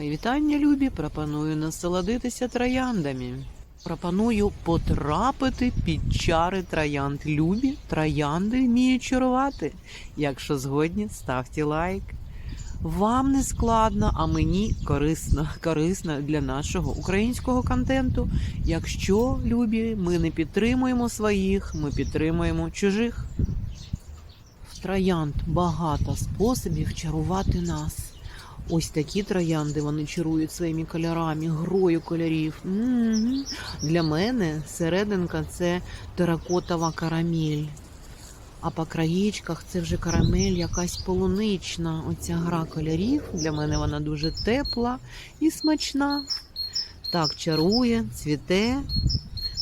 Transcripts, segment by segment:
Мої вітання, любі. Пропоную насолодитися трояндами. Пропоную потрапити під чари троянд. Любі троянди вміють чарувати. Якщо згодні, ставте лайк. Вам не складно, а мені корисно, корисно для нашого українського контенту. Якщо любі, ми не підтримуємо своїх, ми підтримуємо чужих. В троянд багато способів чарувати нас. Ось такі троянди вони чарують своїми кольорами, грою кольорів. М-м-м. Для мене серединка це теракотова карамель. А по краєчках це вже карамель якась полунична. Оця гра кольорів. Для мене вона дуже тепла і смачна. Так чарує, цвіте.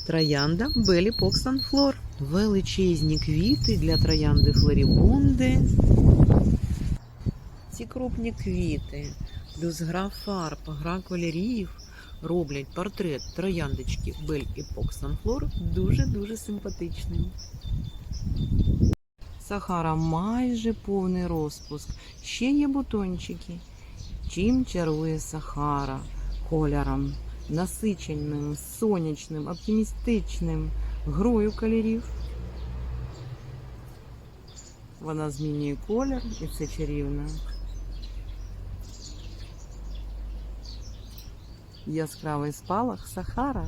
Троянда Белі Поксан Флор. Величезні квіти для троянди Флорібунди. Ці крупні квіти, плюс гра фарб, гра кольорів роблять портрет трояндочки Бель і Поксан Флор дуже-дуже симпатичним. Сахара майже повний розпуск. Ще є бутончики. Чим чарує Сахара кольором насиченим, сонячним, оптимістичним, грою кольорів. Вона змінює колір і це чарівно. Яскравий спалах Сахара.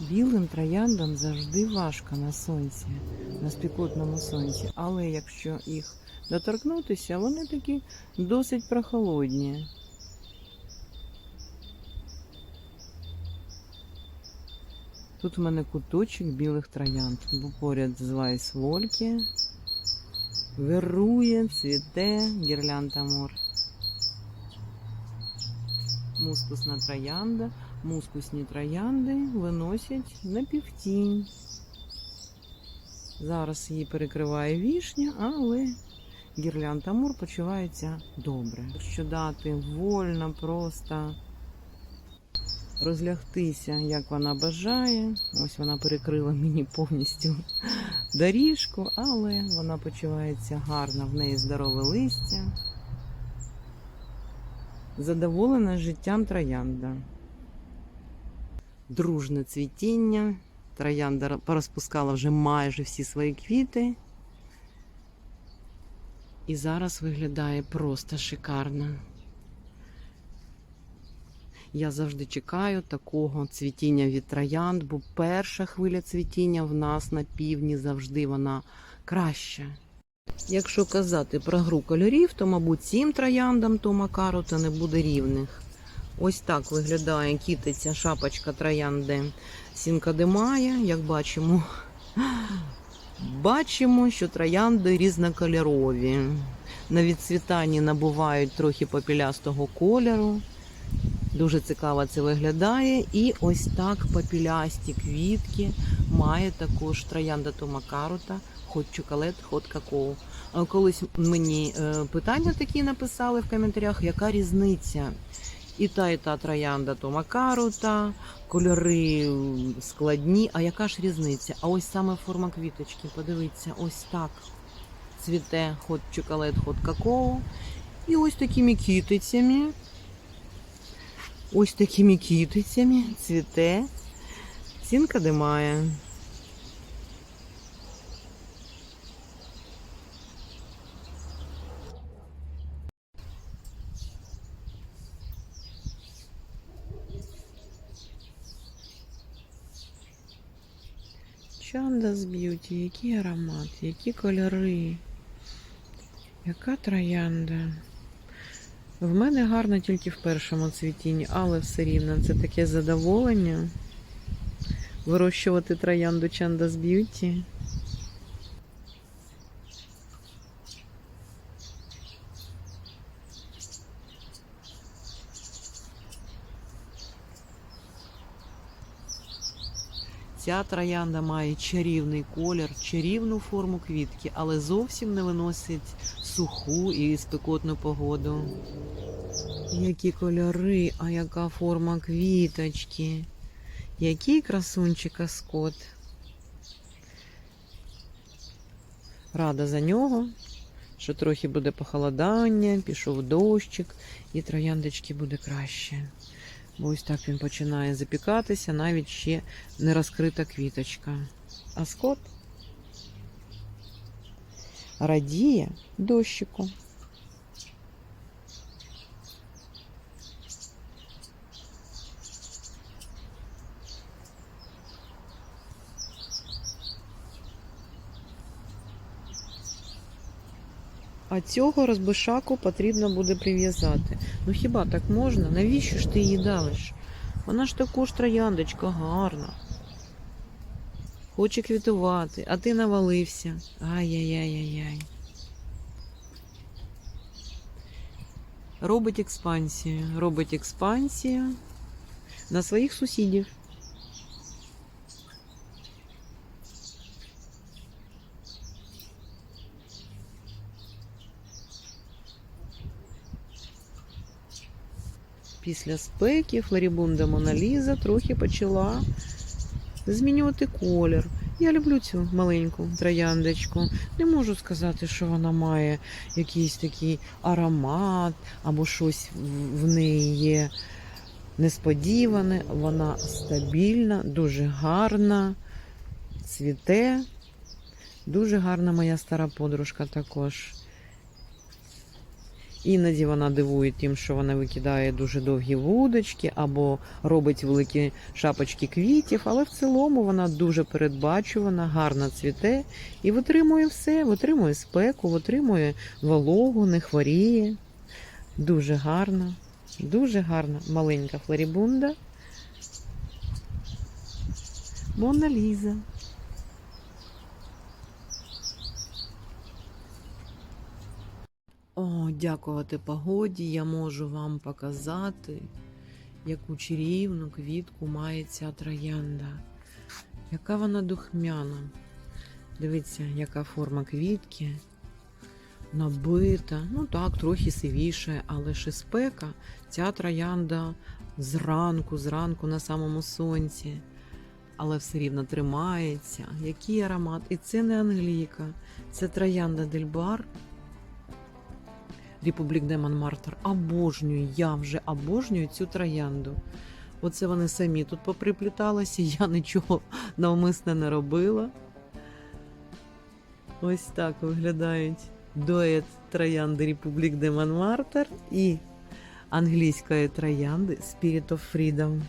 Білим трояндам завжди важко на сонці, на спекотному сонці, але якщо їх доторкнутися, вони такі досить прохолодні. Тут в мене куточок білих троянд, бо поряд з Вайс Вольки вирує, цвіте гірлянда мор. Мускусна троянда, мускусні троянди виносять на півтінь. Зараз її перекриває вішня, але гірлянда мур почувається добре. Якщо дати вольно, просто розлягтися, як вона бажає. Ось вона перекрила мені повністю доріжку, але вона почувається гарно, в неї здорове листя. Задоволена життям троянда. Дружне цвітіння. Троянда порозпускала вже майже всі свої квіти. І зараз виглядає просто шикарно. Я завжди чекаю такого цвітіння від троянд, бо перша хвиля цвітіння в нас на півдні завжди вона краща. Якщо казати про гру кольорів, то, мабуть, цим трояндам Тома Карота не буде рівних. Ось так виглядає кітиця шапочка троянди Сінка де Мая. Як бачимо, бачимо, що троянди різнокольорові. На відцвітанні набувають трохи попілястого кольору. Дуже цікаво це виглядає. І ось так попілясті квітки має також троянда Тома Карота, хот чоколад, хот какао. А Колись мені е, питання такі написали в коментарях, яка різниця. І та, і та троянда Тома Карота, кольори складні. А яка ж різниця? А ось саме форма квіточки. Подивіться, ось так. Цвіте хот чоколад, хот какао. І ось такими кітицями. Ось такими кітицями цвіте сінка димає. Чандас б'юті, який аромат, які кольори, яка троянда. В мене гарно тільки в першому цвітінні, але все рівно це таке задоволення вирощувати троянду Chandas Beauty. Ця троянда має чарівний колір, чарівну форму квітки, але зовсім не виносить суху і спекотну погоду. Які кольори, а яка форма квіточки. Який красунчик Аскот. Рада за нього, що трохи буде похолодання, пішов дощик, і трояндочки буде краще. Бо ось так він починає запікатися, навіть ще не розкрита квіточка. Аскот радіє дощику. А цього розбишаку потрібно буде прив'язати. Ну хіба так можна? Навіщо ж ти її давиш? Вона ж також трояндочка гарна. Хоче квітувати, а ти навалився. Ай-яй-яй-яй-яй. Робить експансію. Робить експансію на своїх сусідів. Після спеки Флорібунда Моналіза трохи почала змінювати колір. Я люблю цю маленьку трояндочку. Не можу сказати, що вона має якийсь такий аромат або щось в- неї є несподіване. Вона стабільна, дуже гарна, цвіте. Дуже гарна моя стара подружка також. Іноді вона дивує тим, що вона викидає дуже довгі вудочки або робить великі шапочки квітів, але в цілому вона дуже передбачувана, гарно цвіте і витримує все, витримує спеку, витримує вологу, не хворіє. Дуже гарна, дуже гарна маленька флорібунда. Мона Ліза. О, дякувати погоді, я можу вам показати, яку чарівну квітку має ця троянда. Яка вона духмяна. Дивіться, яка форма квітки. Набита, ну так, трохи сивіше, але ще спека. Ця троянда зранку, зранку на самому сонці. Але все рівно тримається. Який аромат. І це не Англійка, це троянда Дельбар. Републік де Монмартр. Обожнюю, я вже обожнюю цю троянду. Оце вони самі тут поприпліталися, я нічого навмисне не робила. Ось так виглядають дует троянди Републік де Монмартр і англійської троянди Spirit of Freedom.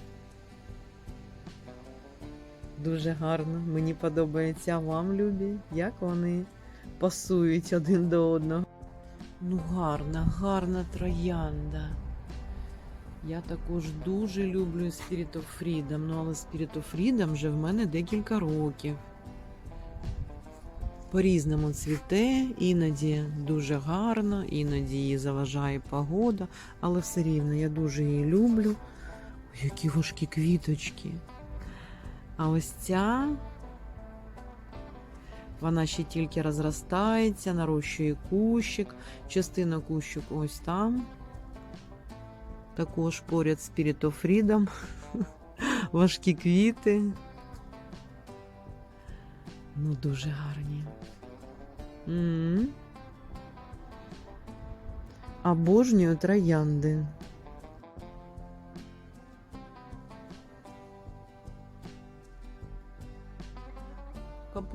Дуже гарно, мені подобається вам, любі, як вони пасують один до одного. Ну, гарна, гарна троянда. Я також дуже люблю Spirit of Freedom, ну але Spirit of Freedom вже в мене декілька років. По-різному цвіте, іноді дуже гарно, іноді її заважає погода, але все рівно я дуже її люблю. Ой, які важкі квіточки. А ось ця вона ще тільки розростається, нарощує кущик. Частина кущик ось там. Також поряд of Freedom. Важкі квіти. Ну, дуже гарні. М. Обожнюю троянди.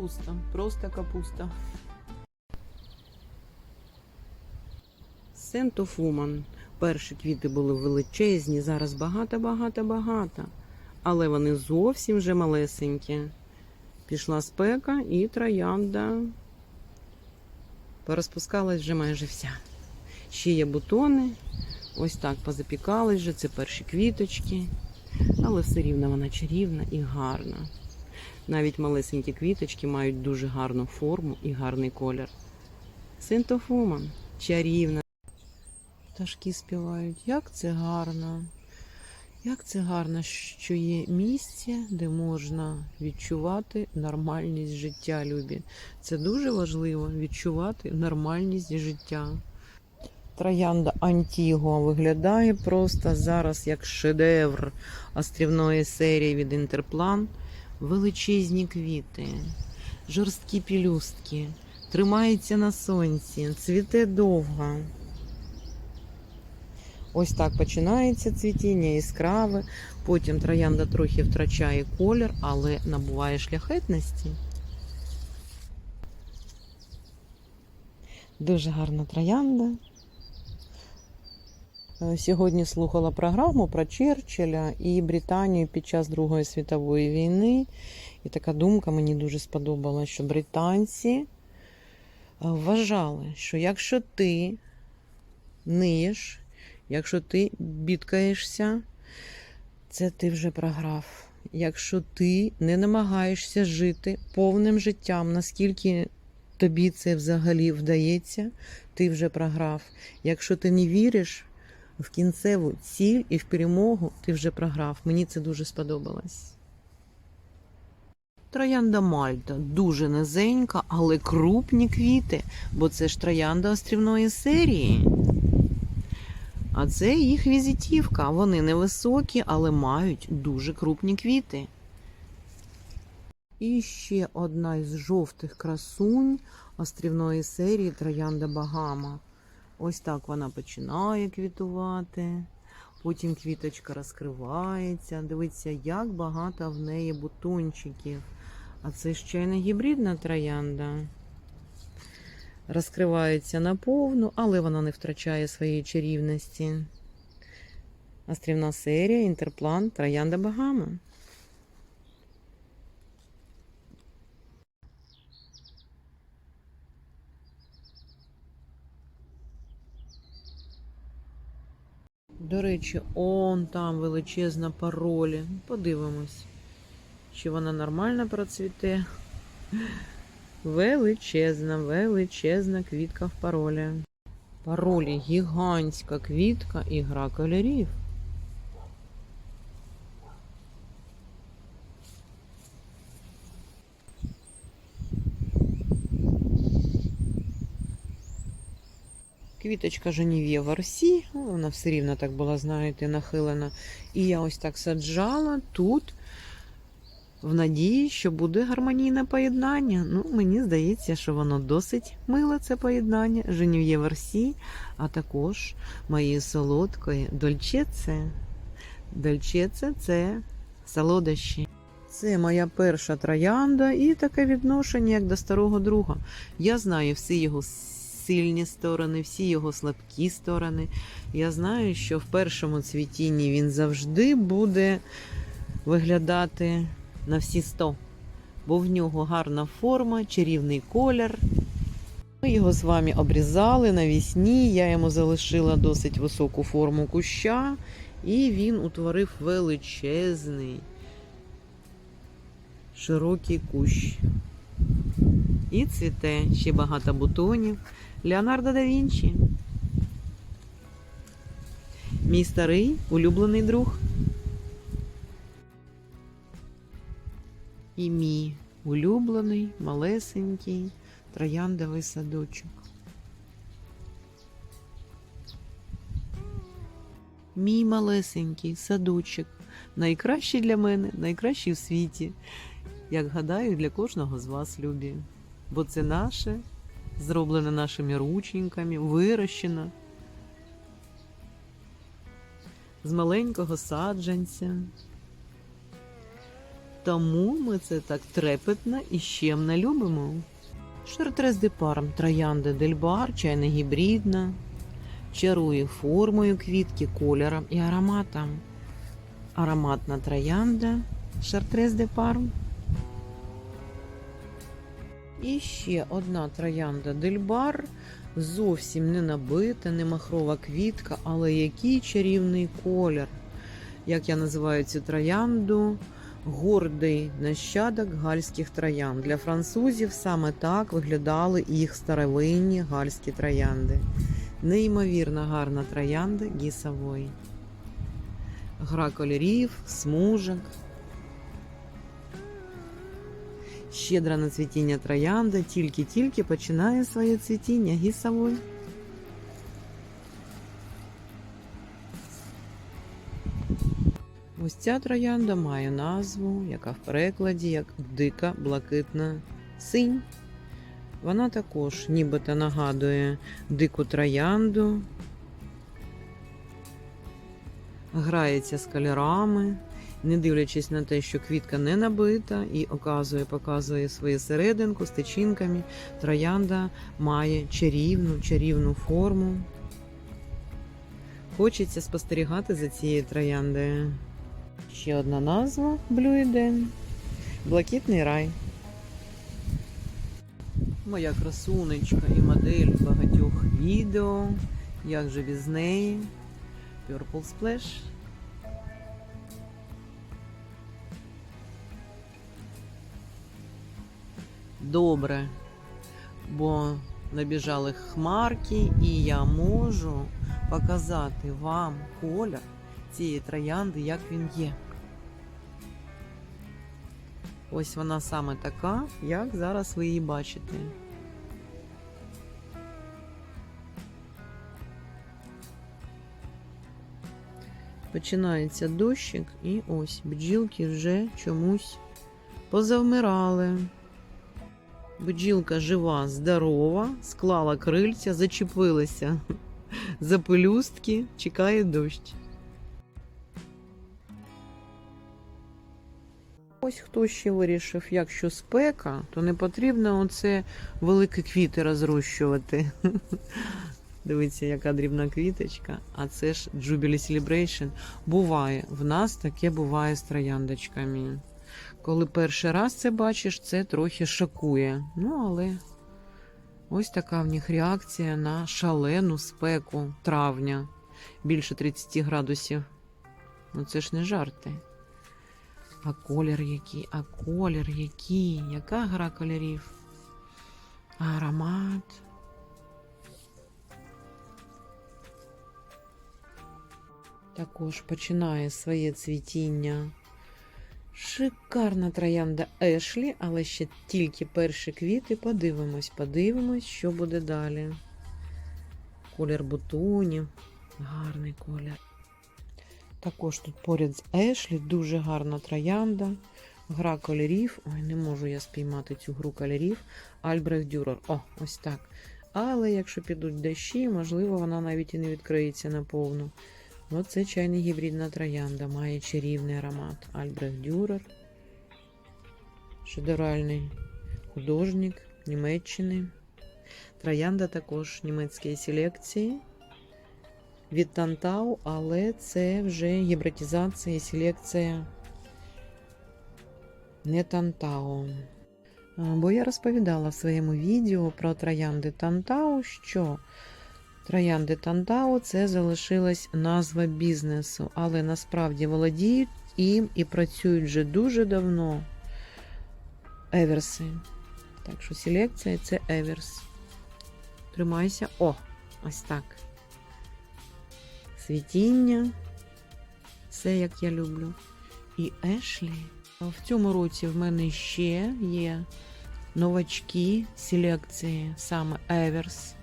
Капуста, просто капуста. Сентофуман. Перші квіти були величезні, зараз багато-багато-багато. Але вони зовсім вже малесенькі. Пішла спека і троянда порозпускалась вже майже вся. Ще є бутони. Ось так позапікались вже, це перші квіточки. Але все рівно вона чарівна і гарна. Навіть малесенькі квіточки мають дуже гарну форму і гарний колір. Синтофуман, чарівна. Пташки співають. Як це гарно. Як це гарно, що є місце, де можна відчувати нормальність життя, любі. Це дуже важливо відчувати нормальність життя. Троянда Антіго виглядає просто зараз як шедевр острівної серії від Інтерплан. Величезні квіти, жорсткі пілюстки, тримається на сонці, цвіте довго. Ось так починається цвітіння яскраве, потім троянда трохи втрачає колір, але набуває шляхетності. Дуже гарна троянда. Е, Сьогодні слухала програму про Черчилля і Британію під час Другої світової війни. І така думка мені дуже сподобалася, що британці е, вважали, що якщо ти ниєш, якщо ти бідкаєшся, це ти вже програв. Якщо ти не намагаєшся жити повним життям, наскільки тобі це взагалі вдається, ти вже програв. Якщо ти не віриш в кінцеву ціль і в перемогу, ти вже програв. Мені це дуже сподобалось. Троянда Мальта дуже низенька, але крупні квіти, бо це ж троянда острівної серії. А це їх візитівка. Вони невисокі, але мають дуже крупні квіти. І ще одна із жовтих красунь острівної серії Троянда Багама. Ось так вона починає квітувати. Потім квіточка розкривається. Дивіться, як багато в неї бутончиків. А це ще й не гібридна троянда. Розкривається наповну, але вона не втрачає своєї чарівності. Острівна серія, інтерплан, троянда Багама. До речі, он там величезна паролі. Подивимось, чи вона нормально процвіте. Величезна, величезна квітка в паролі. Паролі гігантська квітка і гра кольорів. Квіточка Женів'є Росі, ну, вона все рівно так була, знаєте, нахилена. І я ось так саджала тут, в надії, що буде гармонійне поєднання. Ну, мені здається, що воно досить миле, це поєднання. Женів'є Версі, а також моєї солодкої дольчеце. Дольчеце це солодощі. Це моя перша троянда і таке відношення, як до старого друга. Я знаю всі його сильні сторони, всі його слабкі сторони. Я знаю, що в першому цвітінні він завжди буде виглядати на всі 100, бо в нього гарна форма, чарівний колір. Ми його з вами обрізали навісні, я йому залишила досить високу форму куща, і він утворив величезний, широкий кущ. І цвіте ще багато бутонів. Леонардо да Вінчі. Мій старий улюблений друг. І мій улюблений, малесенький трояндовий садочок. Мій малесенький садочок. Найкращий для мене, найкращий в світі. Як гадаю, для кожного з вас любі. Бо це наше, зроблене нашими рученьками, вирощено з маленького саджанця. Тому ми це так трепетно і щемно любимо. Шартрез де парм троянда дельбар, чайна гібридна, чарує формою квітки, кольором і ароматом. Ароматна троянда, шартрез де парм. І ще одна троянда дельбар, зовсім не набита, не махрова квітка, але який чарівний колір. Як я називаю цю троянду, гордий нащадок гальських троянд. Для французів саме так виглядали їх старовинні гальські троянди. Неймовірно гарна троянда гісової. Гра кольорів, смужок. Щедра на цвітіння троянда тільки-тільки починає своє цвітіння гісавой. Ось ця троянда має назву, яка в перекладі як дика блакитна синь. Вона також нібито нагадує дику троянду, грається з кольорами не дивлячись на те, що квітка не набита і оказує, показує свою серединку з тичинками. Троянда має чарівну, чарівну форму. Хочеться спостерігати за цією трояндою. Ще одна назва Eden. Блакитний рай. Моя красунечка і модель багатьох відео. Як же без неї? Purple Splash. Добре, бо набіжали хмарки, і я можу показати вам колір цієї троянди, як він є. Ось вона саме така, як зараз ви її бачите. Починається дощик, і ось бджілки вже чомусь позавмирали. Бджілка жива, здорова, склала крильця, зачепилася за пелюстки, чекає дощ. Ось хто ще вирішив, якщо спека, то не потрібно оце великі квіти розрощувати. Дивіться, яка дрібна квіточка. А це ж Jubilee Celebration. Буває, в нас таке буває з трояндочками. Коли перший раз це бачиш, це трохи шокує. Ну, але ось така в них реакція на шалену спеку травня. Більше 30 градусів. Ну це ж не жарти. А колір який, а колір який, яка гра кольорів? Аромат. Також починає своє цвітіння. Шикарна троянда Ешлі, але ще тільки перші квіти. Подивимось, подивимось, що буде далі. Колір бутонів. Гарний колір. Також тут поряд з Ешлі дуже гарна троянда. Гра кольорів. Ой, не можу я спіймати цю гру кольорів. Альбрехт Дюрер. О, ось так. Але якщо підуть дощі, можливо, вона навіть і не відкриється наповну. Оце чайна гібридна троянда. Має чарівний аромат. Альбрехт Дюрер. Шедевральний художник Німеччини. Троянда також німецької селекції від Тантау, але це вже гібридізація і селекція не Тантау. Бо я розповідала в своєму відео про троянди Тантау, що троянди Тантау це залишилась назва бізнесу, але насправді володіють їм і працюють вже дуже давно. Еверси. Так що селекція це Еверс. Тримайся. О, ось так світіння. Все, як я люблю. І Ешлі. В цьому році в мене ще є новачки селекції, саме Еверс.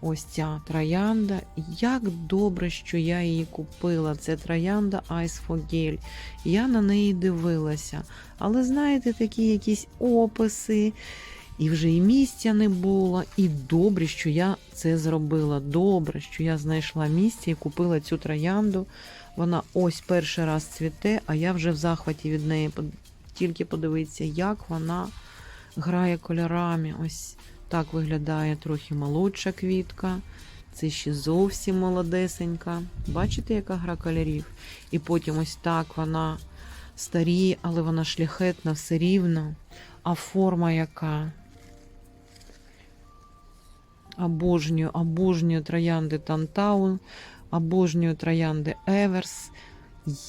Ось ця троянда. Як добре, що я її купила. Це троянда Ice for Gel. Я на неї дивилася. Але знаєте, такі якісь описи. І вже і місця не було. І добре, що я це зробила. Добре, що я знайшла місце і купила цю троянду. Вона ось перший раз цвіте, а я вже в захваті від неї. Тільки подивіться, як вона грає кольорами. Ось так виглядає трохи молодша квітка. Це ще зовсім молодесенька. Бачите, яка гра кольорів? І потім ось так вона старіє, але вона шляхетна все рівно. А форма яка? Обожнюю, обожнюю троянди Тантаун, обожнюю троянди Еверс.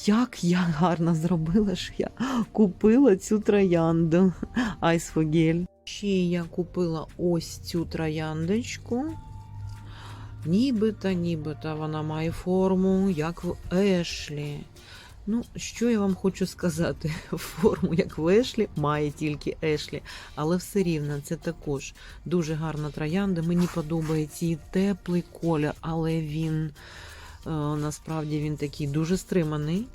Як я гарно зробила, що я купила цю троянду Айсфогель. Ще я купила ось цю трояндочку. Нібито, нібито вона має форму, як в Ешлі. Ну, що я вам хочу сказати? Форму, як в Ешлі, має тільки Ешлі, але все рівно це також дуже гарна троянда. Мені подобається її теплий колір, але він Е, Насправді він такий дуже стриманий.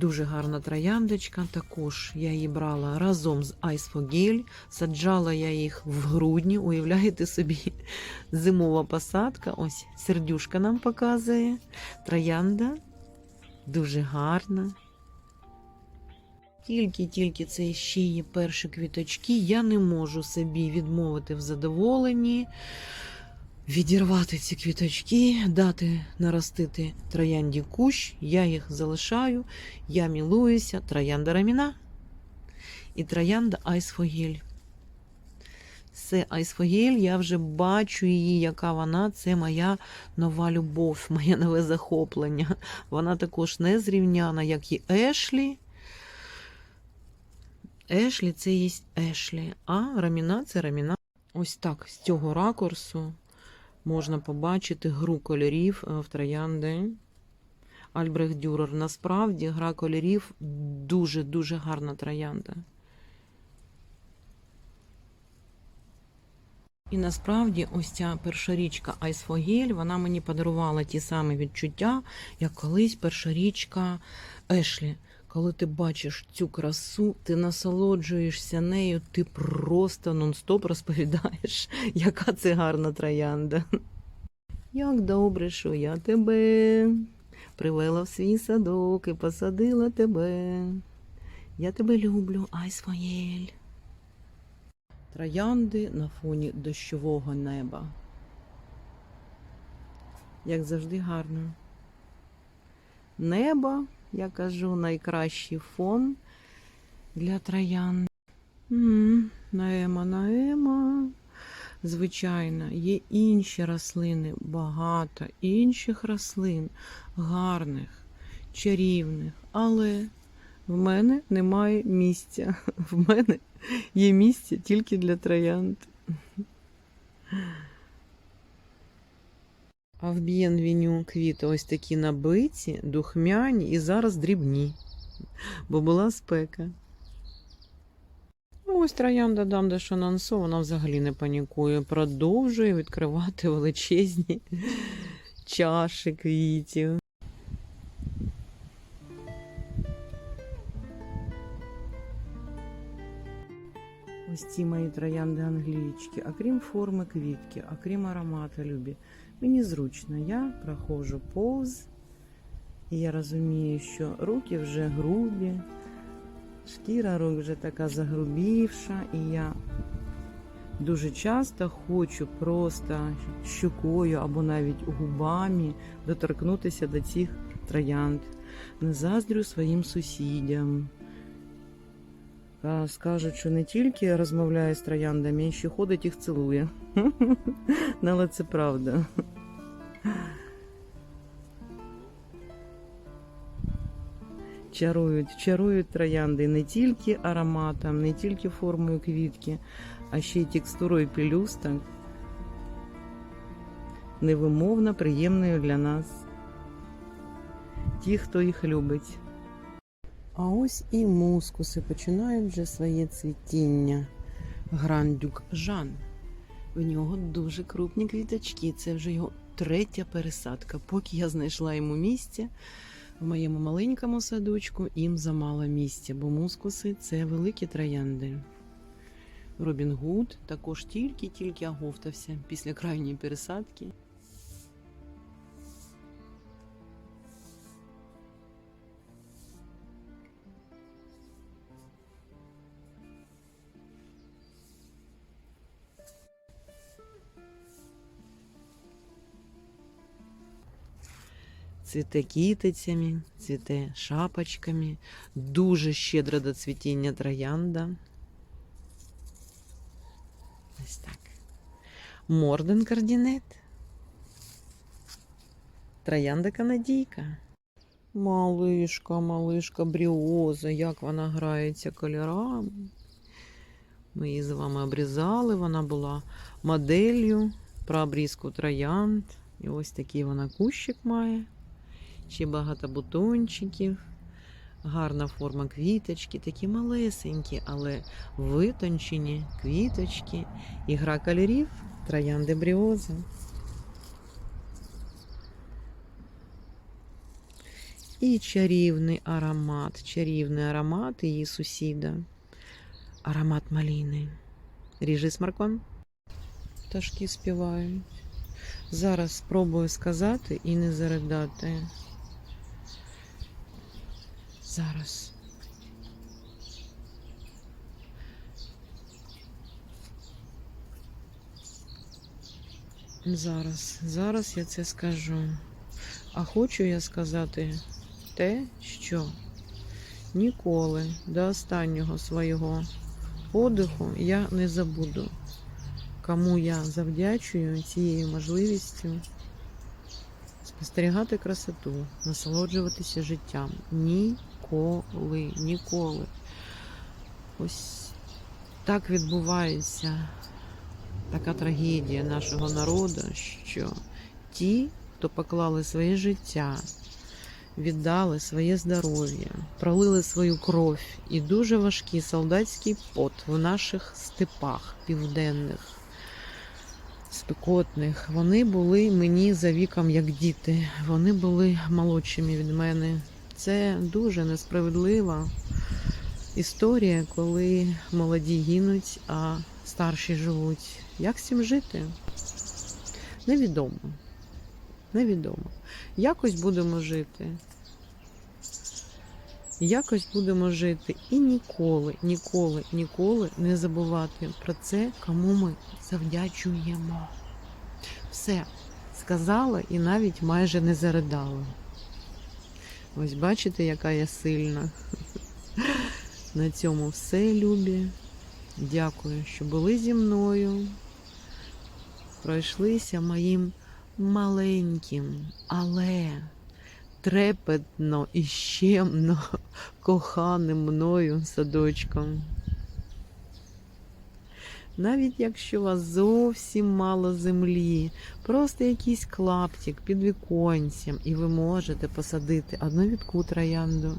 Дуже гарна трояндочка. Також я її брала разом з Ice Gel. Саджала я їх в грудні. Уявляєте собі, зимова посадка. Ось сердюшка нам показує. Троянда дуже гарна. Тільки-тільки це ще є перші квіточки. Я не можу собі відмовити в задоволенні, відірвати ці квіточки, дати наростити троянді кущ. Я їх залишаю, я мілуюся. Троянда раміна і троянда айсфогель. Це айсфогель, я вже бачу її, яка вона. Це моя нова любов, моє нове захоплення. Вона також не зрівняна, як і Ешлі. Ешлі це є Ешлі, а раміна це раміна. Ось так, з цього ракурсу можна побачити гру кольорів е, в троянди. Альбрехт Дюрер. Насправді гра кольорів дуже-дуже гарна троянда. І насправді ось ця першорічка Ice for вона мені подарувала ті самі відчуття, як колись першорічка Ешлі. Коли ти бачиш цю красу, ти насолоджуєшся нею, ти просто нон-стоп розповідаєш, яка це гарна троянда. Як добре, що я тебе привела в свій садок і посадила тебе. Я тебе люблю, Айсфоєль. Троянди на фоні дощового неба. Як завжди гарно. Небо, я кажу, найкращий фон для троянд. М, Наема, наема. Звичайно, є інші рослини, багато інших рослин, гарних, чарівних, але в мене немає місця. В мене є місце тільки для троянд. А в Б'єнвеню квіти ось такі набиті, духмяні і зараз дрібні, бо була спека. Ну, Ось троянда Дамда Шанансо, вона взагалі не панікує, продовжує відкривати величезні чаші квітів. Ось ці мої троянди англійські, а крім форми квітки, а крім аромату любі. Мені зручно, я проходжу повз, і я розумію, що руки вже грубі, шкіра рук вже така загрубівша, і я дуже часто хочу просто щукою або навіть губами доторкнутися до цих троянд. Не заздрю своїм сусідям. Скажуть, що не тільки розмовляє з трояндами, а ще ходить їх цілує. Але це правда. Чарують, чарують троянди не тільки ароматом, не тільки формою квітки, а ще й текстурою пелюсток. Невимовно приємною для нас. Ті, хто їх любить. А ось і мускуси починають вже своє цвітіння. Грандюк Жан. В нього дуже крупні квіточки. Це вже його третя пересадка. Поки я знайшла йому місце в моєму маленькому садочку, їм замало місця, бо мускуси це великі троянди. Робін Гуд також тільки-тільки оговтався після крайньої пересадки. Цвіте кітицями, цвіте шапочками, дуже щедро до цвітіння троянда. Ось так. Морден кардінет. Троянда канадійка. Малишка, малишка бріоза, як вона грається кольорами. Ми її з вами обрізали, вона була моделлю про обрізку троянд. І ось такий вона кущик має. Ще багато бутончиків, гарна форма квіточки, такі малесенькі, але витончені квіточки. І гра кольорів троянди бріози. І чарівний аромат, чарівний аромат її сусіда. Аромат маліни. Ріжи смаркон. Пташки співають. Зараз спробую сказати і не заридати. Зараз. Зараз, зараз я це скажу. А хочу я сказати те, що ніколи до останнього свого подиху я не забуду, кому я завдячую цією можливістю спостерігати красоту, насолоджуватися життям. Ніколи, ніколи. Ось так відбувається така трагедія нашого народу, що ті, хто поклали своє життя, віддали своє здоров'я, пролили свою кров і дуже важкий солдатський пот в наших степах південних, спекотних. Вони були мені за віком як діти, вони були молодшими від мене. Це дуже несправедлива історія, коли молоді гинуть, а старші живуть. Як з цим жити? Невідомо. Невідомо. Якось будемо жити. Якось будемо жити і ніколи, ніколи, ніколи не забувати про це, кому ми завдячуємо. Все сказала і навіть майже не заридала. Ось бачите, яка я сильна. На цьому все, любі. Дякую, що були зі мною. Пройшлися моїм маленьким, але трепетно і щемно коханим мною садочком. Навіть якщо у вас зовсім мало землі, просто якийсь клаптик під віконцем, і ви можете посадити одну відку троянду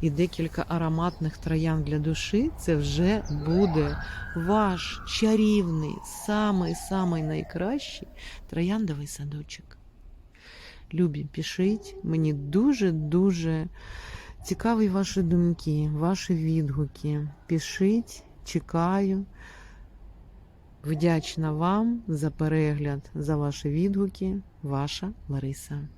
і декілька ароматних троянд для душі, це вже буде ваш чарівний, самий-самий найкращий трояндовий садочок. Любі, пишіть, мені дуже-дуже цікаві ваші думки, ваші відгуки. Пишіть, чекаю. Вдячна вам за перегляд, за ваші відгуки. Ваша Лариса.